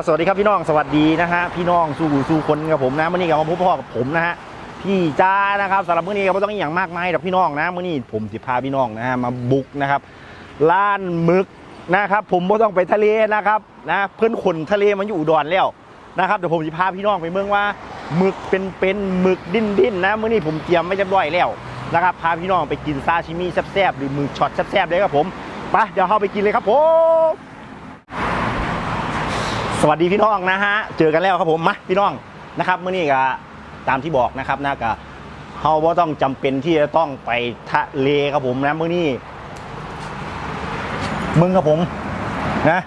ครับสวัสดีครับพี่น้องสวัสดีนะฮะพี่น้องสู้สู้คนกับผมนะเมื่อนี้กับมาพบพ่อกับผมนะฮะพี่จ้านะครับสำหรับเมื่อนี้ก็ไม่ต้องอย่างมากมายหรอกพี่น้องนะเมื่อนี้ผมจะพาพี่น้องนะฮะมาบุกนะครับร้านมึกนะครับ ผมไม่ต้องไปทะเลนะครับนะเพื่อนคนทะเลมันอยู่อุดรแล้วนะครับเดี๋ยวผมจะพาพี่น้องไปเมืองว่าหมึกเป็นเป็นหมึกดิ้นดิ้นนะเมื่อนี้ผมเตรียมไม่เรียบร้อยแล้วนะครับพาพี่น้องไปกินซาชิมิแซ่บๆหรือหมึกช็อตแซ่บๆเลยครับผมไปเดี๋ยวเข้าไปกินเลยครับผม สวัสดีพี่น้องนะฮะ เจอกันแล้วครับผมมาพี่น้องนะครับเมื่อนี้ก็ตามที่บอกนะครับนะก็เฮาว่าต้องจำเป็นที่จะต้องไปทะเลครับผมนะเมื่อนี้มึงครับผมนะ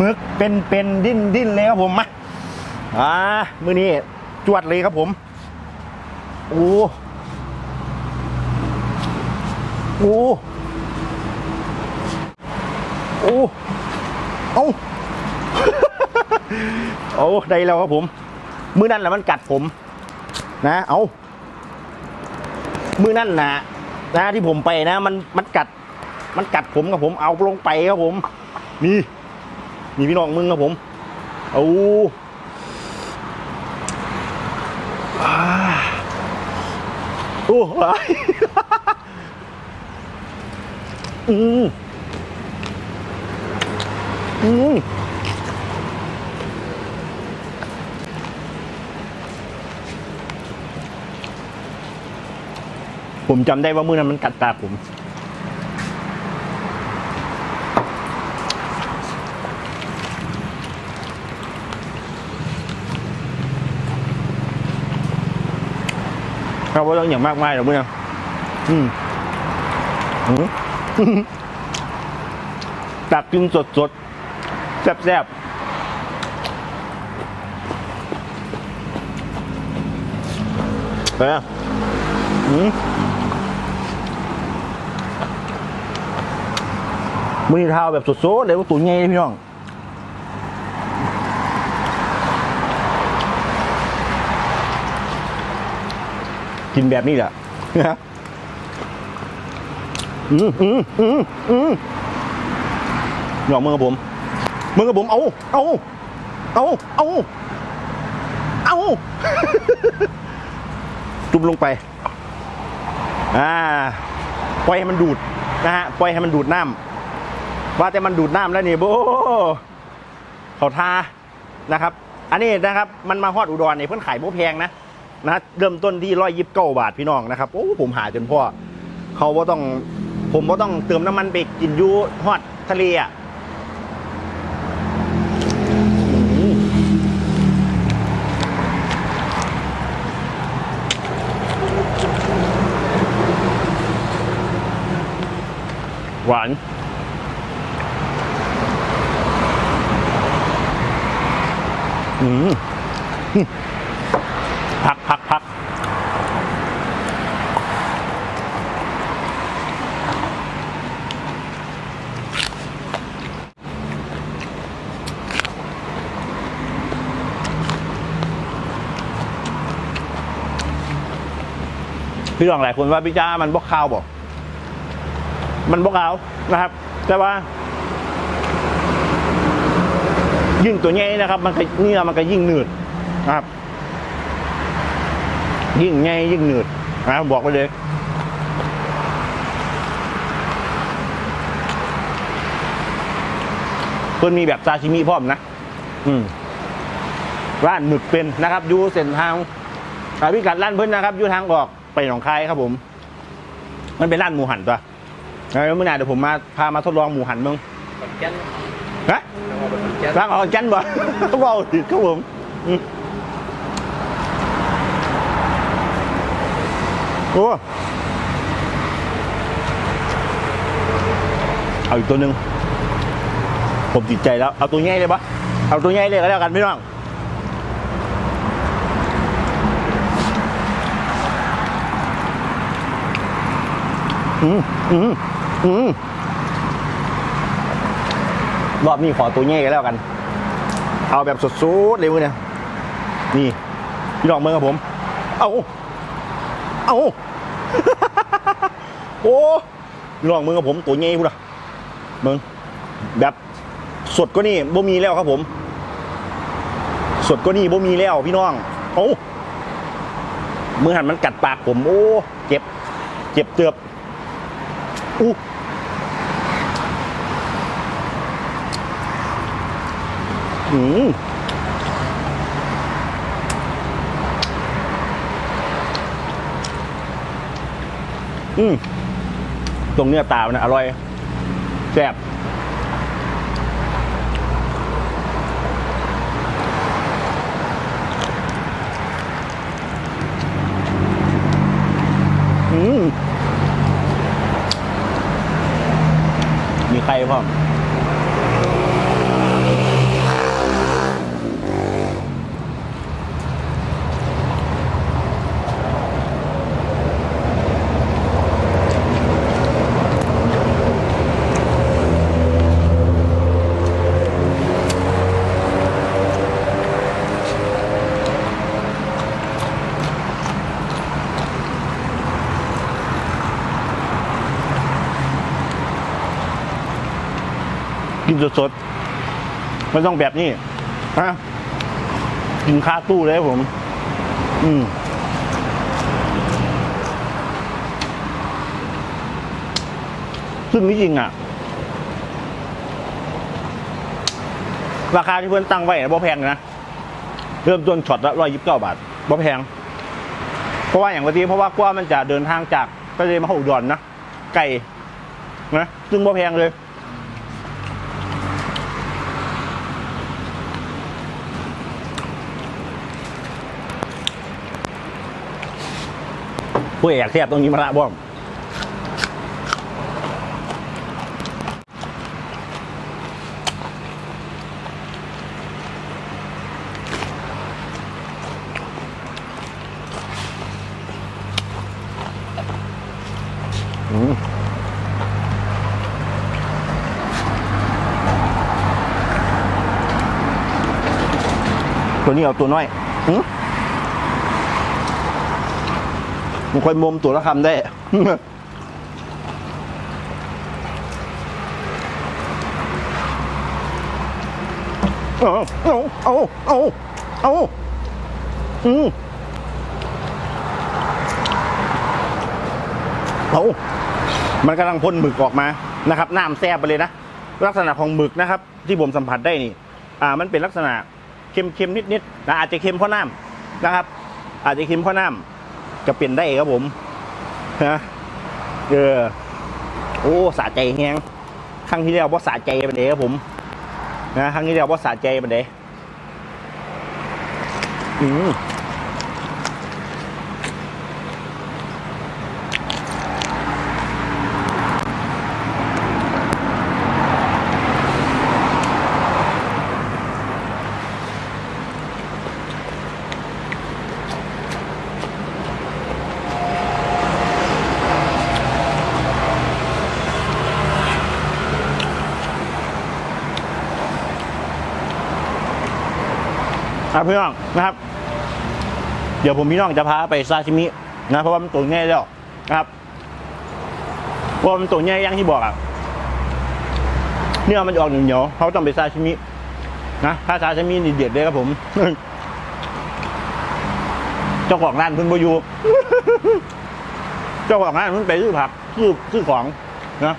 มึกเป็นเป็นดิ้นดิ้นเลยครับผมมาอ่าเมื่อนี้จวดเลยครับผมโอ้โอ้โอ้เอ้า ได้แล้วครับผมมือนั่นแหละมันกัดผม นะ เอามือนั่นนะนะที่ผมไปนะ มันมันกัด มันกัดผมกับผม เอาลงไปครับผม นี่นี่พี่น้องมึงครับผมเอาโอ้ยอืมอืม ผมจำได้ว่ามือนั้นมันกัดตาผม เราไม่ต้องอย่างมากมายหรอกเมื่ออืมอืมตักกินสดสดๆแซ่บแซ่บๆไปอะอืม มือเท้าแบบสุดๆเลยว่าตุ๋นไงพี่น้องกินแบบนี้แหละนะอืมอืมอืมอืมหยอกมือกับผมมือกับผม เอา เอา เอา เอา เอา จุ่มลงไป อ่า ปล่อยให้มันดูด นะฮะ ปล่อยให้มันดูดน้ำ ว่าแต่มันดูดน้ำแล้วนี่โบเขาทานะครับ อันนี้นะครับมันมาฮอดอุดรเนี่ยเพิ่อนขายโบแพงนะนะเริ่มต้นที่ร้อยยิบเก้าบาทพี่น้องนะครับโอ้ผมหาจนพ่อเขาว่าต้อง ผมว่าต้องเติมน้ำมันไปกินยูฮอดทะเลอะหวาน อืม พักพักพักพี่น้องหลายคนว่าพี่จ้ามันบกข้าวบอก มันบกข้าวนะครับ แต่ว่า ยิ่งตัวใหญ่นะครับ มันก็เนื้อมันก็ยิ่งหนืดนะครับ ยิ่งใหญ่ยิ่งหนืดนะบอกไปเลยเพิ่นมีแบบซาชิมิพร้อมนะ อืมร้านหมึกเป็นนะครับอยู่เส้นทางสายพิกัดร้านเพิ่นนะครับอยู่ทางออกไปหนองคายครับผม มันเป็นร้านหมูหันตัวแล้วเมื่อไหร่เดี๋ยวผมมาพามาทดลองหมูหันเมืองขอนแก่นฮะ จังหวัดขอนแก่นร้านอกจันบ่ว้าวผิดครับผมอืมโอ้เอาอีกตัวหนึ่งผมติดใจแล้ว เอาตัวใหญ่เลยปะเอาตัวใหญ่เลยก็แล้วกันพี่น้องอืมอืมอืม รอบนี้ขอตัวใหญ่กันแล้วกัน เอาแบบสดๆเลยมึงเนี่ยนี่พี่น้องเมืองกับผม เอาเอาโอ้พี่น้องเมืองกับผมตัวใหญ่พูดอะเมืองแบบสดก็นี่บ่มีแล้วครับผม สดก็นี่บ่มีแล้วพี่น้องโอ้มือหันมันกัดปากผม โอ้ เจ็บ เจ็บเตือบอู้ อืมอืมตรงเนื้อตามันนะอร่อยแซ่บอืมมีใครพ่อ สดๆ ไม่ต้องแบบนี้ฮะกินคาตู้เลยผม อืมซึ่งนี่จริงอะ ราคาที่เพื่อนตั้งไว้นะบ่แพงนะ เริ่มต้นช็อตละร้อยยิบเก้าบาทบ่แพง เพราะว่าอย่างวันนี้เพราะว่ากว่ามันจะเดินทางจากทะเลมาเข้าอุดรนะ ไก่นะซึ่งบ่แพงเลย ผู้เอกเทียบตรงนี้มาละบ้อมอืมตัวนี้เอาตัวน้อยอืม มันค่อยมุมตัวละคำได้เอาเอาเอาเอาเอาอืมเอามันกำลังพ่นหมึกออกมานะครับน้ำแซ่บไปเลยนะ ลักษณะของหมึกนะครับ ที่ผมสัมผัสได้นี่ อ่า มันเป็นลักษณะเค็มๆนิดๆนะอาจจะเค็มเพราะน้ำนะครับ อาจจะเค็มเพราะน้ำ จะเปลี่ยนได้ครับผมนะเออโอ้สะใจแฮงครั้งที่แล้วว่าสะใจมันเดครับผมนะครั้งที่แล้วว่าสะใจมันเดอืม อะพี่น้องนะครับ เดี๋ยวผมพี่น้องจะพาไปซาชิมินะเพราะว่ามันตัวง่ายแล้วนะครับเพราะว่ามันตัวง่ายอย่างที่บอกอะเนื้อมันออกเหนียวๆเขาต้องไปซาชิมินะถ้าซาชิมินี่เด็ดเลยครับผมเจ้าของร้านเพิ่งไปอยูเจ้าของร้านเพิ่งไปซื้อผักซื้อซื้อของนะ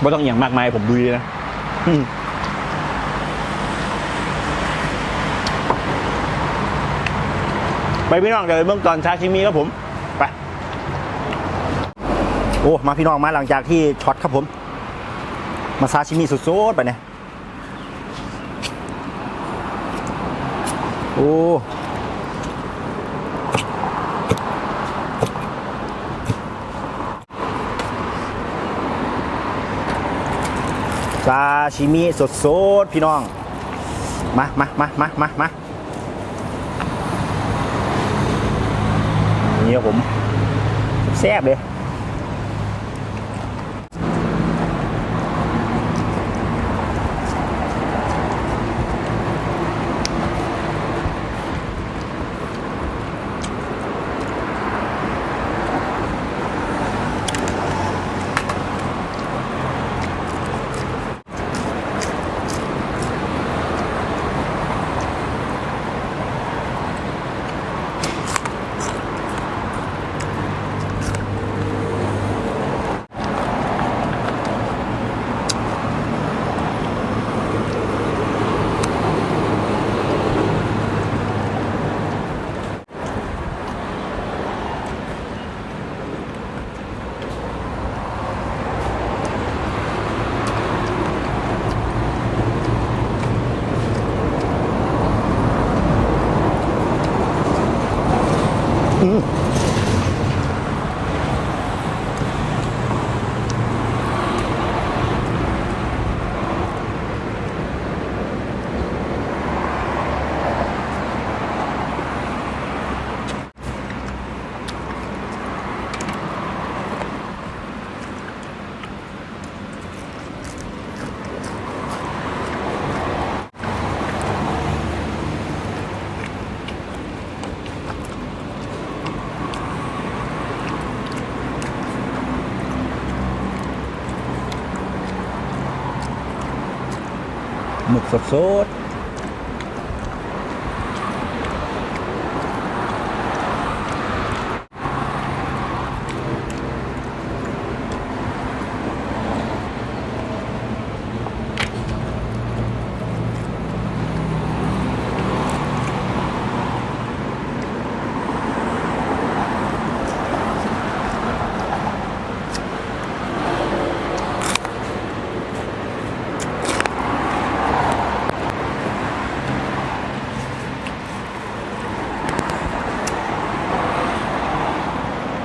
ไม่ต้องอย่างมากมายผมดูเลยนะ อืม ไปพี่น้องเดี๋ยวเบื้องตอนชาชิมิครับผม ไป โอ้ มาพี่น้องมาหลังจากที่ช็อตครับผม มาซาชิมิสุดๆไปเนี่ยโอ้ซาชิมิสดๆพี่น้อง มามามามามามา นี่ครับผมแซ่บเลย สด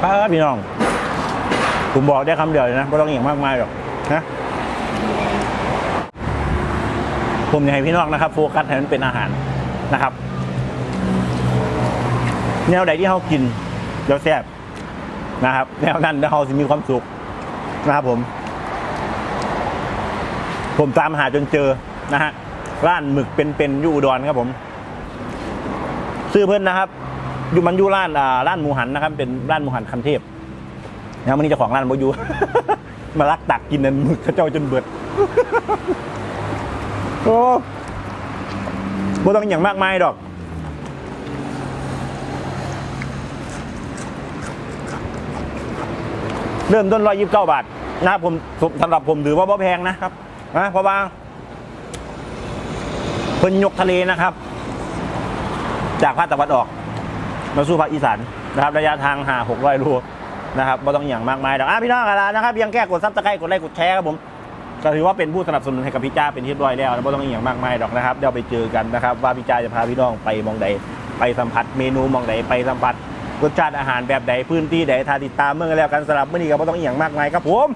ป้าพี่น้อง ผมบอกได้คำเดียวเลยนะไม่ต้องอย่างมากมายหรอกนะผมอยากให้พี่น้องนะครับโฟกัสให้มันเป็นอาหารนะครับ แนวใดที่เขากินเดี๋ยวแซ่บนะครับ แนวนั้นเขาจะมีความสุขนะครับผม ผมตามหาจนเจอนะฮะร้านหมึกเป็นๆอยูอุดรครับผม ซื้อเพื่อนนะครับ อยู่มันอยู่ร้านอ่าร้านหมูหันนะครับ เป็นร้านหมูหันคันเทพนะวันนี้เจ้าของร้านมาอยู่ มาลักตักกินนั่นหมึกเขาเจ้าจนเบิด โอ้บ่ต้องอย่างมากมายดอก เริ่มต้นร้อยยิบเก้าบาทนะผมสำหรับผมถือว่าบ่แพงนะครับนะเพราะว่าเพิ่นยกทะเลนะครับ จากภาคตะวันออก มาสู่ภาคอีสานนะครับระยะทางหาหกร้อยโลนะครับไม่ต้องอย่างมากมายดอกอะพี่น้องอะไรนะครับยังแก้กดซับสไครต์กดไลค์กดแชร์ครับผมก็ถือว่าเป็นผู้สนับสนุนให้กับพี่จ้าเป็นที่ร้อยแล้วไม่ต้องอย่างมากมายดอกนะครับเดี๋ยวไปเจอกันนะครับ ว่าพี่จ้าจะพาพี่น้องไปมองใดไปสัมผัสเมนูมองใดไปสัมผัสรสชาติอาหารแบบใดพื้นที่ใดทาติดตามเมื่อกันแล้วกันสำหรับมื่อนี้ก็ไม่ต้องอย่างมากมายครับผม